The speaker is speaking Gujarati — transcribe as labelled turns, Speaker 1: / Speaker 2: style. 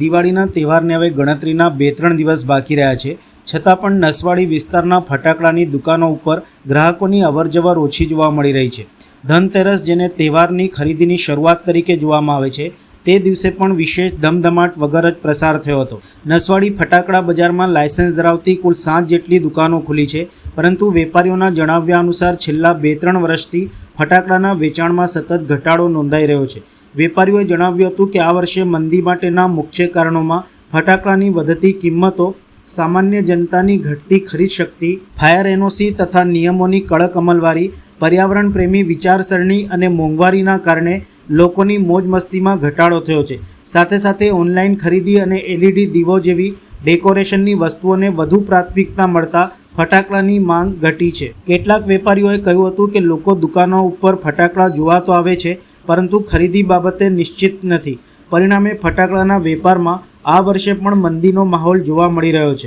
Speaker 1: દિવાળીના તહેવારને હવે ગણતરીના બે ત્રણ દિવસ બાકી રહ્યા છે. છતાં પણ નસવાડી વિસ્તારના ફટાકડાની દુકાનો ઉપર ગ્રાહકોની અવરજવર ઓછી જોવા મળી રહી છે. ધનતેરસ જેને તહેવારની ખરીદીની શરૂઆત તરીકે જોવામાં આવે છે, તે દિવસે પણ વિશેષ ધમધમાટ વગર જ પ્રસાર થયો હતો. નસવાડી ફટાકડા બજારમાં લાયસન્સ ધરાવતી કુલ સાત જેટલી દુકાનો ખુલી છે, પરંતુ વેપારીઓના જણાવ્યા અનુસાર છેલ્લા બે ત્રણ વર્ષથી ફટાકડાના વેચાણમાં સતત ઘટાડો નોંધાઈ રહ્યો છે. વેપારીઓએ જણાવ્યું હતું કે આ વર્ષે મંદી માટેના મુખ્ય કારણોમાં ફટાકડાની વધતી કિંમતો, સામાન્ય જનતાની ઘટતી ખરીદ શક્તિ, ફાયર એનઓસી તથા નિયમોની કડક અમલવારી, પર્યાવરણ પ્રેમી વિચારસરણી અને મોંઘવારીના કારણે લોકોની મોજ મસ્તીમાં ઘટાડો થયો છે. સાથે સાથે ઓનલાઈન ખરીદી અને એલઈડી દીવો જેવી ડેકોરેશનની વસ્તુઓને વધુ પ્રાથમિકતા મળતા ફટાકડાની માંગ ઘટી છે. કેટલાક વેપારીઓએ કહ્યું હતું કે લોકો દુકાનો ઉપર ફટાકડા જોવા તો આવે છે પરંતુ ખરીદી બાબતે નિશ્ચિત નથી. પરિણામે ફટાકડાના વેપારમાં આ વર્ષે પણ મંદીનો માહોલ જોવા મળી રહ્યો છે.